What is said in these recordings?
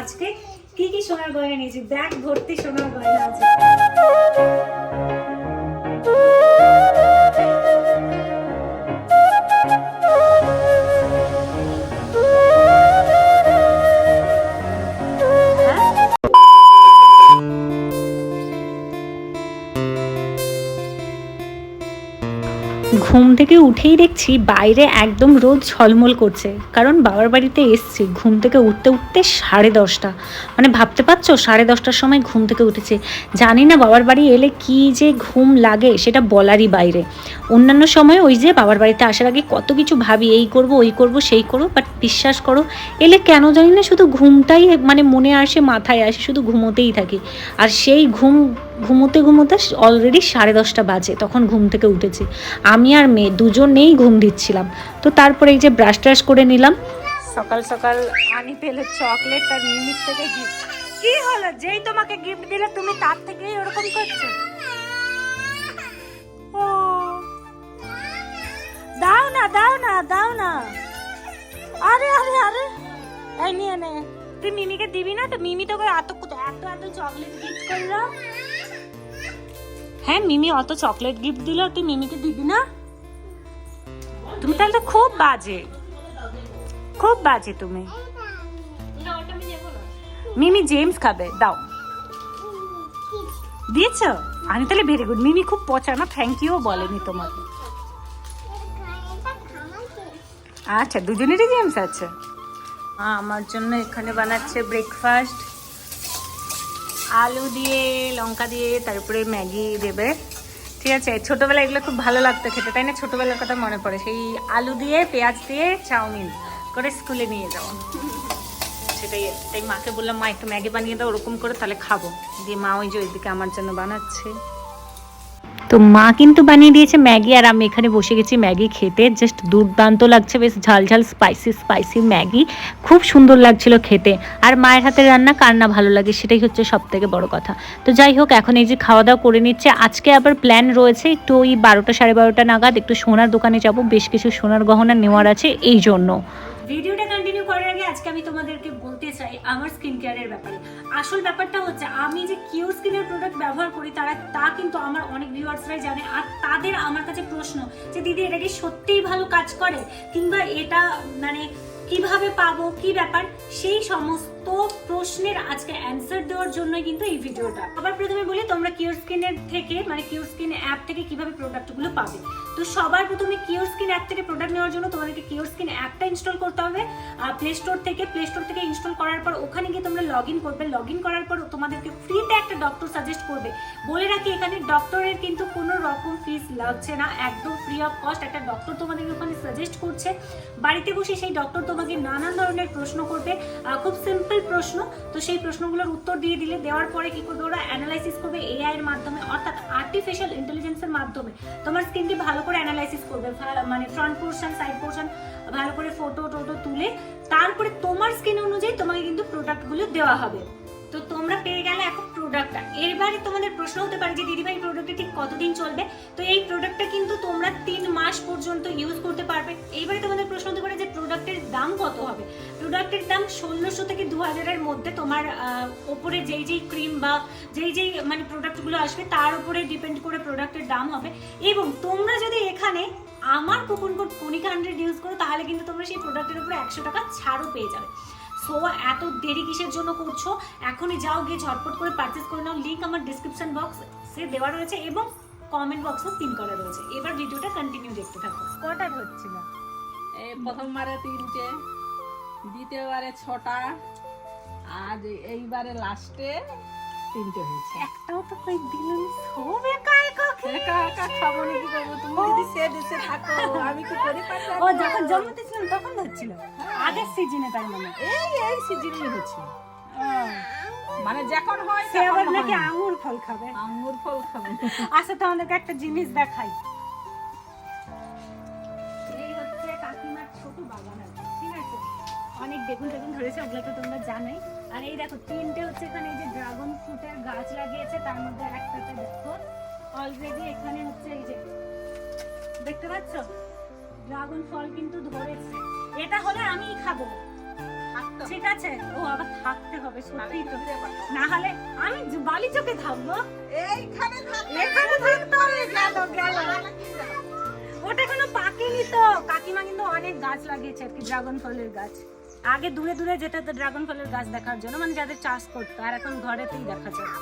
আজকে কি কি সোনার গয়না নিয়েছি? ব্যাগ ভর্তি সোনার গয়না আছে। ঘুম থেকে উঠেই দেখছি বাইরে একদম রোদ ঝলমল করছে। কারণ বাবার বাড়িতে এসছি, ঘুম থেকে উঠতে উঠতে সাড়ে দশটা। মানে ভাবতে পারছ, সাড়ে দশটার সময় ঘুম থেকে উঠেছে। জানি না বাবার বাড়ি এলে কি যে ঘুম লাগে, সেটা বলারই বাইরে। অন্যান্য সময় ওই যে বাবার বাড়িতে আসার আগে কত কিছু ভাবি, এই করব, ওই করব, সেই করব বাট বিশ্বাস করো, এলে কেন জানি না শুধু ঘুমটাই মানে মনে আসে, মাথায় আসে, শুধু ঘুমোতেই থাকি। আর সেই ঘুম, ঘুমোতে ঘুমোতে অলরেডি সাড়ে দশটা বাজে, তখন ঘুম থেকে উঠেছি। আমি আর মেয়ে দুজনেই ঘুম দিচ্ছিলাম। তো তারপরে এই যে ব্রাশ ট্রাশ করে নিলাম। সকাল সকাল আনি পেলে চকলেট আর মিমির থেকে গিফট কি হলো? যেই তোমাকে গিফট দিলে তুমি তার থেকেই ওরকম করছ? ও। দাও না দাও না দাও না। আরে আরে আরে। এই নিয়ে নে। তুই মিমিকে দিবি না? তো মিমি তোকে এত এত এত চকলেট গিফট করল। হ্যাঁ মিমি অত চকলেট গিফট দিল, তুই মিমিকে দিবি না? তুমি তাহলে তো খুব বাজে। খুব বাজে তুমি। মিমি জেমস খাবে, দাও। দিয়েছ? আমি তাহলে ভেরি গুড। মিমি খুব পচা না, থ্যাংক ইউ বলেনি তোমাকে। আচ্ছা দুজনেরই জেমস আছে? আমার জন্য এখানে বানাচ্ছে ব্রেকফাস্ট আলু দিয়ে, লঙ্কা দিয়ে, তারপরে ম্যাগি দেবে। ঠিক আছে, ছোটবেলায় এগুলো খুব ভালো লাগতো খেতে, তাই না? ছোটোবেলার কথা মনে পড়ে। সেই আলু দিয়ে, পেঁয়াজ দিয়ে, চাউমিন করে স্কুলে নিয়ে যাওয়া সেটাই, তাই মাকে বললাম, মা, একটু ম্যাগি বানিয়ে দাও, ওরকম করে তাহলে খাব। দিয়ে মা ওই যে ওইদিকে আমার জন্য বানাচ্ছে। তো মা কিন্তু বানিয়ে দিয়েছে ম্যাগি, আর আমি এখানে বসে গেছি ম্যাগি খেতে। জাস্ট দুর্দান্ত লাগছে, বেশ ঝাল ঝাল স্পাইসি স্পাইসি ম্যাগি। খুব সুন্দর লাগছিল খেতে। আর মায়ের হাতের রান্না কার না ভালো লাগে, সেটাই হচ্ছে সব থেকে বড় কথা। তো যাই হোক, এখন এই যে খাওয়া দাওয়া করে নিচ্ছে, আজকে আবার প্ল্যান রয়েছে একটু ওই বারোটা সাড়ে বারোটা নাগাদ একটু সোনার দোকানে যাব। বেশ কিছু সোনার গহনা নেওয়ার আছে, এই জন্য। ভিডিওটা কন্টিনিউ করার আগে আজকে আমি তোমাদেরকে বলতে চাই আমার স্কিন কেয়ারের ব্যাপারে। আসল ব্যাপারটা হচ্ছে, আমি যে কিউর স্কিনের প্রোডাক্ট ব্যবহার করি, তারা, তা কিন্তু আমার অনেক ভিউয়ার্সরাই জানে। আর তাদের আমার কাছে প্রশ্ন যে, দিদি, এটা কি সত্যিই ভালো কাজ করে? কিংবা এটা মানে কীভাবে পাবো, কি ব্যাপার? সেই সমস্ত প্রশ্নের আজকে অ্যান্সার দেওয়ার জন্য কিন্তু এই ভিডিওটা। আবার প্রথমে বলি, তোমরা কিওর স্কিনের থেকে মানে কিওর স্কিন অ্যাপ থেকে কীভাবে প্রোডাক্টগুলো পাবে? তো সবার প্রথমে কিওর স্কিন অ্যাপ থেকে প্রোডাক্ট নেওয়ার জন্য তোমাদেরকে কিওর স্কিন অ্যাপটা ইনস্টল করতে হবে। আর প্লে স্টোর থেকে প্লে স্টোর থেকে ইনস্টল করার পর ওখানে গিয়ে তোমরা লগ ইন করবে। লগ ইন করার পর তোমাদেরকে ফ্রিতে একটা ডক্টর সাজেস্ট করবে। বলে রাখি, এখানে ডক্টরের কিন্তু কোনো রকম ফিস লাগছে না। একদম ফ্রি অফ কস্ট একটা ডক্টর তোমাদেরকে ওখানে সাজেস্ট করছে। বাড়িতে বসে সেই ডক্টর তোমাকে নানান ধরনের প্রশ্ন করবে। খুব সিম্পল প্রশ্ন, তো সেই প্রশ্নগুলোর উত্তর দিয়ে দিলে, দেওয়ার পরে কি করবে ওরা? অ্যানালাইসিস করবে এআই এর মাধ্যমে, অর্থাৎ আর্টিফিশিয়াল ইন্টেলিজেন্সের মাধ্যমে। তোমার স্কিনকে ভালো করে অ্যানালাইসিস করবে মানে ফ্রন্ট পোর্শন সাইড পোর্শন ভালো করে ফটো টোটো তুলে, তারপরে তোমার স্কিন অনুযায়ী তোমাকে কিন্তু প্রোডাক্টগুলো দেওয়া হবে। তো তোমরা পেয়ে গেলে এখন প্রোডাক্টটা এরবারে তোমাদের প্রশ্ন হতে পারে যে, দিদিভাই প্রোডাক্টটা ঠিক কতদিন চলবে? তো এই প্রোডাক্টটা কিন্তু তোমরা তিন মাস পর্যন্ত ইউজ করতে পারবে। এইবারে তোমাদের প্রশ্ন হতে পারে যে প্রোডাক্টের দাম কত হবে? প্রোডাক্টের দাম ষোলোশো থেকে দু হাজারের মধ্যে তোমার ওপরে যেই যেই ক্রিম বা যেই যেই মানে প্রোডাক্টগুলো আসবে তার উপরে ডিপেন্ড করে প্রোডাক্টের দাম হবে। এবং তোমরা যদি এখানে আমার coupon code Konika hundred use করো তাহলে কিন্তু তোমরা সেই প্রোডাক্টের উপরে একশো টাকা ছাড়ও পেয়ে যাবে। সো এত দেরি কিসের জন্য করছ? এখনই যাও গিয়ে ঝটপট করে পারচেস করে নাও। লিঙ্ক আমার ডিসক্রিপশন বক্স সে দেওয়া রয়েছে এবং কমেন্ট বক্সও পিন করা রয়েছে। এবার ভিডিওটা কন্টিনিউ দেখতে থাকো। কটা হচ্ছিল প্রথমবারে তিনটে। দ্বিতীয়বারে ছটা আর এইবারে লাস্টে তিনটে হয়েছে। একটাও তো কই দিলুন সব একা একা একা একা খাব না কি করব তুমি যদি সে দেশে থাকো আমি কি করে ও যখন জন্মতেছিলাম তখন হচ্ছিল আগের সিজনে তার মানে। এই এই সিজনই হচ্ছে মানে যখন হয় সে আবার নাকি হয়। আঙুর ফল খাবে। আঙ্গুর ফল খাবে। আচ্ছা তোমাদেরকে একটা জিনিস দেখাই। বেগুন টেগুন ধরেছে ওগুলো তো তোমরা জানোই। আর এই দেখো তিনটে হচ্ছে এখানে এই যে ড্রাগন ফ্রুটের গাছ লাগিয়েছে তার মধ্যে একটাতে দেখো অলরেডি এখানে হচ্ছে এই যে দেখতে পাচ্ছ? ড্রাগন ফল কিন্তু ধরেছে। এটা হলে আমিই খাব। ঠিক আছে? ও আবার থাকতে হবে সত্যি তো। না হলে আমি বালি চোখে থাকব? এইখানে এখানে থাকতে হবে গেল? গেল ওটা কোনো পাকেনি তো। কাকিমা কিন্তু অনেক গাছ লাগিয়েছে আর কি ড্রাগন ফলের গাছ। আগে দূরে দূরে যেতে তো ড্রাগন ফলের গাছ দেখার জন্য মানে যাদের চাষ করতো আর এখন ঘরেতেই দেখা যায়।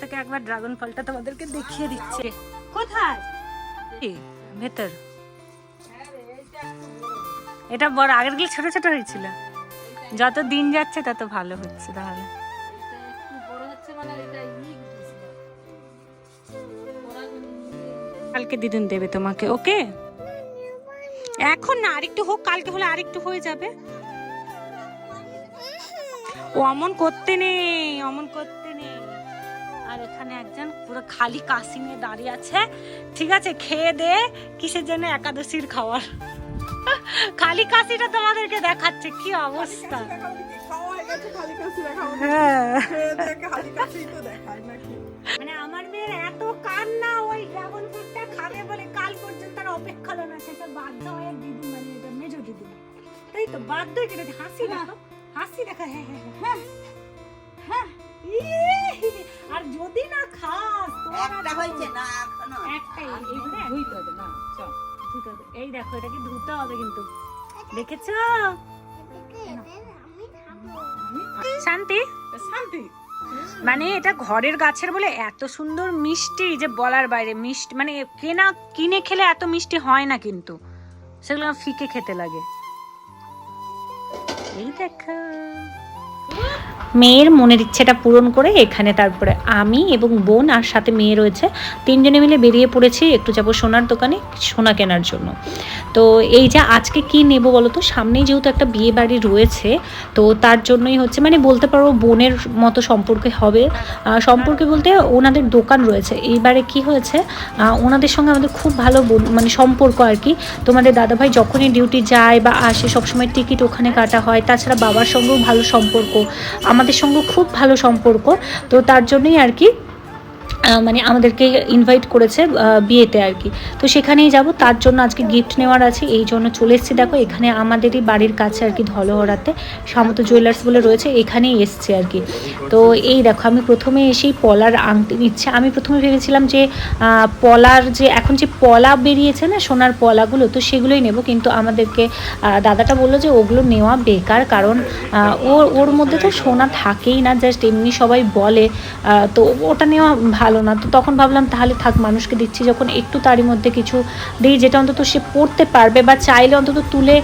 থেকে একবার ড্রাগন ফলটা তোমাদেরকে দেখিয়ে দিচ্ছে। কোথায়? ভেতর। এটা বড় আগেরগুলো ছোট ছোট হয়েছিল। যত দিন যাচ্ছে তত ভালো হচ্ছে তাহলে। মানে কালকে দিদিন দেবে তোমাকে ওকে? এখন না আরেকটু হোক কালকে হলে আরেকটু হয়ে যাবে। ও অমন করতে নেই অমন করতে নেই। আর এখানে একজন পুরো খালি কাশি নিয়ে দাঁড়িয়ে আছে। ঠিক আছে খেয়ে দে কিসের জন্য একাদশীর খাওয়ার? খালি কাশিটা তোমাদেরকে দেখাচ্ছে কি অবস্থা। হ্যাঁ? মানে আমার মেয়ের এত কান্না হলো বাধ্য হয়ে দিদি মানে এটা মেজো দিদি তাই তো বাধ্য হয়ে কেটে হাসি দেখো হাসি দেখো হ্যাঁ হ্যাঁ হ্যাঁ। হ্যাঁ। ইয়ে, আর যদি না খাস একটা হয়েছে না এখনও একটাই ধুইতে হবে না চল। ধুতে হবে। এই দেখো এটাকে ধুতে হবে কিন্তু। দেখেছ? শান্তি? শান্তি। মানে এটা ঘরের গাছের বলে এত সুন্দর মিষ্টি যে বলার বাইরে, মিষ্টি মানে কেনা, কিনে খেলে এত মিষ্টি হয় না কিন্তু। সেগুলো ফিকে খেতে লাগে। এই দেখো। মেয়ের মনের ইচ্ছেটা পূরণ করে এখানে তারপরে আমি এবং বোন আর সাথে মেয়ে রয়েছে। তিনজনে মিলে বেরিয়ে পড়েছি, একটু যাব সোনার দোকানে, সোনা কেনার জন্য। তো এই যে আজকে কি নেব বলো তো সামনেই যেহেতু একটা বিয়ে বাড়ি রয়েছে, তো তার জন্যই হচ্ছে মানে বলতে পারো বোনের মতো সম্পর্কে হবে। সম্পর্কে বলতে ওনাদের দোকান রয়েছে। এইবারে কি হয়েছে ওনাদের সঙ্গে আমাদের খুব ভালো মানে সম্পর্ক আর কি। তোমাদের দাদাভাই যখনই ডিউটি যায় বা আসে, সবসময় টিকিট ওখানে কাটা হয়। তাছাড়া বাবার সঙ্গেও ভালো সম্পর্ক। আমাদের সঙ্গে খুব ভালো সম্পর্ক তো তার জন্যই আর কি মানে আমাদেরকে ইনভাইট করেছে বিয়েতে আর কি। তো সেখানেই যাব। তার জন্য আজকে গিফট নেওয়ার আছে। এই জন্য চলে এসেছি। দেখো, এখানে আমাদেরই বাড়ির কাছে আর কি ধলহরাতে সামন্ত জুয়েলার্স বলে রয়েছে। এখানেই এসছে আর কি। তো এই দেখো, আমি প্রথমে এসেই পলার আংটি নিচ্ছে আমি প্রথমে ভেবেছিলাম যে পলার যে, এখন যে পলা বেরিয়েছে না, সোনার পলাগুলো, তো সেগুলোই নেব। কিন্তু আমাদেরকে দাদাটা বলল যে, ওগুলো নেওয়া বেকার, কারণ ওর ওর মধ্যে তো সোনা থাকেই না। জাস্ট এমনি সবাই বলে তো ওটা নেওয়া ভালো না। তো তখন ভাবলাম, তাহলে থাক, মানুষকে দিচ্ছি। যখন একটু তারই মধ্যে কিছু দিই, যেটা অন্তত সে পড়তে পারবে বা চাইলে অন্তত তুলে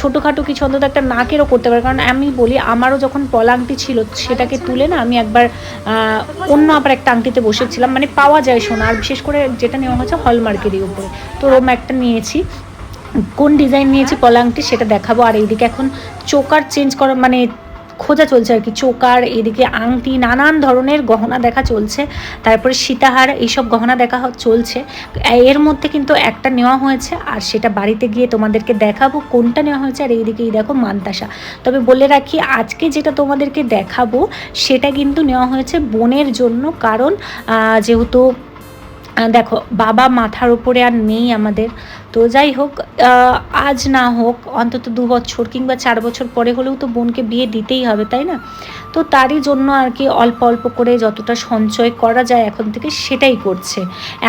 ছোটোখাটো কিছু অন্তত একটা নাকেরও করতে পারে। কারণ আমি বলি, আমারও যখন পলা আংটি ছিল, সেটাকে তুলে না, আমি একবার অন্য আবার একটা আংটিতে বসেছিলাম। মানে পাওয়া যায় সোনা, আর বিশেষ করে যেটা নেওয়া হয়েছে হলমার্কেরই উপরে। তো ওরম একটা নিয়েছি। কোন ডিজাইন নিয়েছি পলাংটি সেটা দেখাবো। আর এইদিকে এখন চোকার চেঞ্জ করা মানে খোঁজা চলছে আর কি। চোকার, এদিকে আংটি, নানান ধরনের গহনা দেখা চলছে। তারপরে সীতাহার, এইসব গহনা দেখা চলছে। এর মধ্যে কিন্তু একটা নেওয়া হয়েছে আর সেটা বাড়িতে গিয়ে তোমাদেরকে দেখাবো কোনটা নেওয়া হয়েছে আর এইদিকে এই দেখো মান্তাসা। তবে বলে রাখি, আজকে যেটা তোমাদেরকে দেখাবো সেটা কিন্তু নেওয়া হয়েছে বোনের জন্য। কারণ যেহেতু দেখো, বাবা মাথার উপরে আর নেই আমাদের। তো যাই হোক আজ না হোক, অন্তত দু বছর কিংবা চার বছর পরে হলেও তো বোনকে বিয়ে দিতেই হবে, তাই না? তো তারই জন্য আর কি অল্প অল্প করে যতটা সঞ্চয় করা যায় এখন থেকে সেটাই করছে।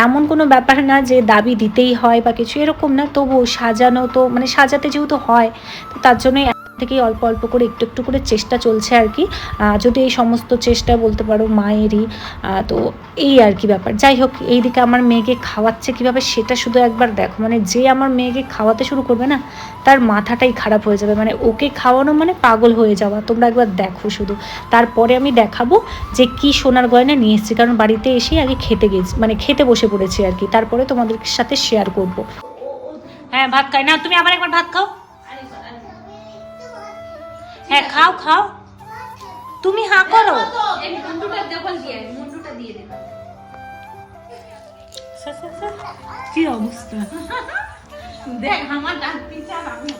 এমন কোনো ব্যাপার না যে দাবি দিতেই হয় বা কিছু, এরকম না, তবুও সাজানো তো মানে সাজাতে যেহেতু হয়, তো তার জন্যই থেকেই অল্প অল্প করে একটু একটু করে চেষ্টা চলছে আর কি। যদি এই সমস্ত চেষ্টা বলতে পারো মায়েরই তো এই আর কি ব্যাপার। যাই হোক, এইদিকে আমার মেয়েকে খাওয়াচ্ছে কীভাবে সেটা শুধু একবার দেখো। মানে যে আমার মেয়েকে খাওয়াতে শুরু করবে না, তার মাথাটাই খারাপ হয়ে যাবে। মানে ওকে খাওয়ানো মানে পাগল হয়ে যাওয়া। তোমরা একবার দেখো শুধু। তারপরে আমি দেখাবো যে কি সোনার গয়না নিয়ে এসেছি। কারণ বাড়িতে এসেই আগে খেতে গেছি মানে খেতে বসে পড়েছি আর কি। তারপরে তোমাদের সাথে শেয়ার করব। হ্যাঁ ভাত খাই। না, তুমি আবার একবার ভাত খাও। হ্যাঁ খাও খাও। তুমি হা করো। কি অবস্থা? দেখ আমার আমি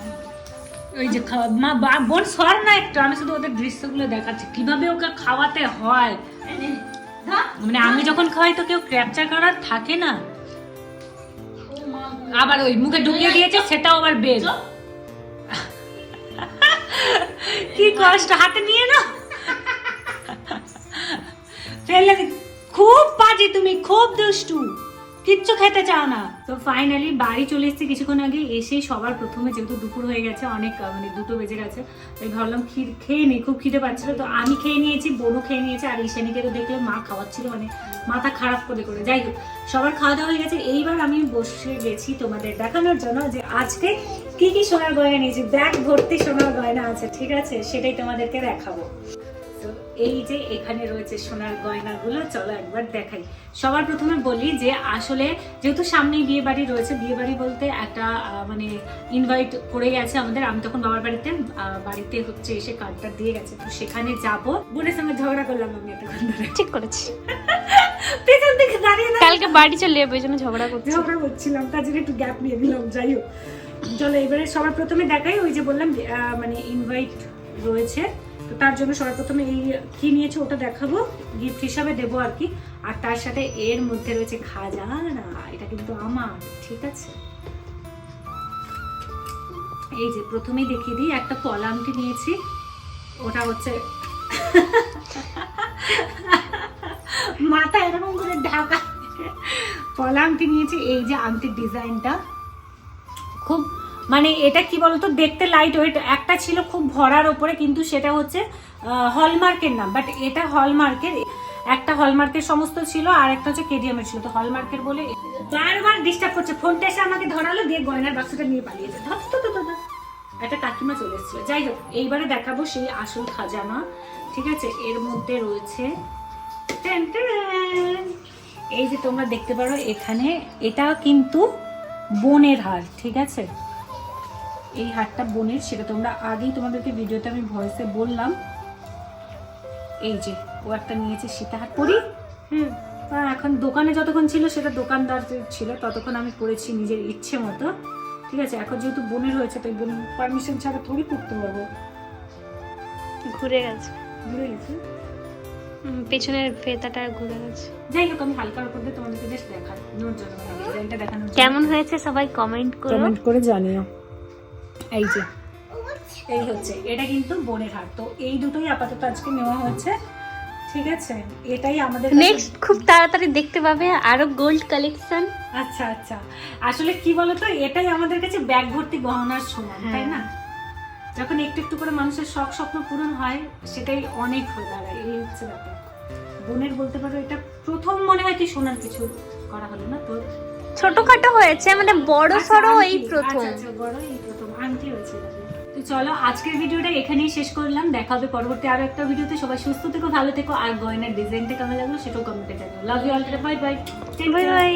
ওই যে খাওয়া মা বোন সর না একটু আমি শুধু ওদের দৃশ্যগুলো দেখাচ্ছি। কীভাবে ওকে খাওয়াতে হয়? মানে আমি যখন খাওয়াই তো কেউ ক্যাপচার করার থাকে না। আবার ওই মুখে ঢুকিয়ে দিয়েছে সেটাও আবার বের। কি কষ্ট, হাতে নিয়ে না ফেলে খুব বাজে তুমি, খুব দুষ্টু। কিচ্ছু খেতে চাও না। তো ফাইনালি বাড়ি চলে এসেছি কিছুক্ষণ আগে, এসে সবার প্রথমে যেহেতু দুপুর হয়ে গেছে, অনেক মানে দুটো বেজে গেছে, তাই ভাবলাম ক্ষীর খেয়ে নি খুব খিদে পাচ্ছিল। তো আমি খেয়ে নিয়েছি বোনও খেয়ে নিয়েছে, আর ঈশানীকে তো দেখলে মা খাওয়াচ্ছিল মানে মাথা খারাপ করে করে। যাই হোক, সবার খাওয়া দাওয়া হয়ে গেছে। এইবার আমি বসে গেছি তোমাদের দেখানোর জন্য যে আজকে কি কি সোনার গয়না নিয়েছি? ব্যাগ ভর্তি সোনার গয়না আছে ঠিক আছে? সেটাই তোমাদেরকে দেখাবো। তো এই যে এখানে রয়েছে সোনার গয়নাগুলো চলো একবার দেখাই। সবার প্রথমে বলি যে আসলে যেহেতু সামনেই বিয়ে বাড়ি রয়েছে বিয়ে বাড়ি বলতে একটা মানে ইনভাইট করে গেছে আমাদের। আমি তখন বাবার বাড়িতে বাড়িতে হচ্ছে এসে কার্ডটা দিয়ে গেছে। তো সেখানে যাব। বোনের সঙ্গে ঝগড়া করলাম আমি এতক্ষণ ধরে। ঠিক করেছি। পেছন থেকে দাঁড়িয়ে দাঁড়িয়ে কালকে বাড়ি চলে যাবে ওই জন্য ঝগড়া করছি। ঝগড়া করছিলাম তার জন্য একটু গ্যাপ নিয়ে দিলাম যাই হোক। চলো, এবারে সবার প্রথমে দেখাই, ওই যে বললাম মানে ইনভাইট রয়েছে। তো তার জন্য সবার প্রথমে এই কি নিয়েছে ওটা দেখাবো গিফট হিসাবে দেবো আর কি। আর তার সাথে এর মধ্যে রয়েছে খাজা না এটা কিন্তু আমার, ঠিক আছে? এই যে প্রথমেই দেখিয়ে দিই, একটা কলামটি নিয়েছি, ওটা হচ্ছে মাথা এরকম করে ঢাকা। পলা আংটি নিয়েছি, এই যে আংটির ডিজাইনটা। খুব মানে এটা কি বলতো, দেখতে লাইট ওয়েট একটা ছিল খুব ভরার ওপরে, কিন্তু সেটা হচ্ছে হলমার্কের নাম। বাট এটা হলমার্কের একটা হলমার্কের সমস্ত ছিল, আর একটা হচ্ছে কেডিএম ছিল। তো হলমার্কের বলে বারবার ডিস্টার্ব করছে। ফোনটা এসে আমাকে ধরালো, দিয়ে গয়নার বাক্সটা নিয়ে পালিয়েছে ধর তো তো তো তো। একটা কাকিমা চলে এসেছিল। যাই হোক, এইবারে দেখাবো সেই আসল খাজানা। ঠিক আছে? এর মধ্যে রয়েছে। এই যে তোমরা দেখতে পারো এখানে এটা কিন্তু বোনের হার ঠিক আছে? এই হারটা বোনের সেটা তোমরা আগেই তোমাদেরকে ভিডিওতে আমি ভয়েসে বললাম। এই যে ও একটা নিয়েছে সীতা হার। পরি? হুম। তা এখন দোকানে যতক্ষণ ছিল সেটা দোকানদার ছিল ততক্ষণ আমি করেছি নিজের ইচ্ছে মতো। ঠিক আছে এখন যেহেতু বোনের হয়েছে তাই বোন পারমিশন ছাড়া থোড়ি করতে পারব। ঘুরে গেছে। ঘুরে গেছে? পেছনের ফেতাটা ঘুরে গেছে। যাই হোক আমি হালকার উপর দিয়ে তোমাদেরকে জাস্ট দেখানোর জন্য মানে ডিজাইনটা দেখানোর কেমন হয়েছে সবাই কমেন্ট করো। কমেন্ট করে জানিও। এই যে এই হচ্ছে এটা কিন্তু বোনের হার। তো এই দুটোই আপাতত আজকে নেওয়া হচ্ছে ঠিক আছে? এটাই আমাদের নেক্সট খুব তাড়াতাড়ি দেখতে পাবে আরও গোল্ড কালেকশন আচ্ছা আচ্ছা। আসলে কি বলতো এটাই আমাদের কাছে ব্যাগ ভর্তি গহনার সমান তাই না? যখন একটু একটু করে মানুষের শখ স্বপ্ন পূরণ হয় সেটাই অনেক হয়ে দাঁড়ায়। এই হচ্ছে ব্যাপার। বোনের বলতে পারো এটা প্রথম মনে হয় কি সোনার কিছু করা হলো না তো? ছোটখাটো হয়েছে মানে বড় আচ্ছা, সড়ো এই প্রথম। আচ্ছা, আচ্ছা, বড় এই প্রথম আংটি হয়েছে। তো চলো আজকের ভিডিওটা এখানেই শেষ করলাম। দেখা হবে পরবর্তী আরও একটা ভিডিওতে। সবাই সুস্থ থেকো ভালো থেকো। আর গয়নার ডিজাইনটা কেমন লাগল সেটাও কমেন্টে জানিও। Love you all bye bye bye bye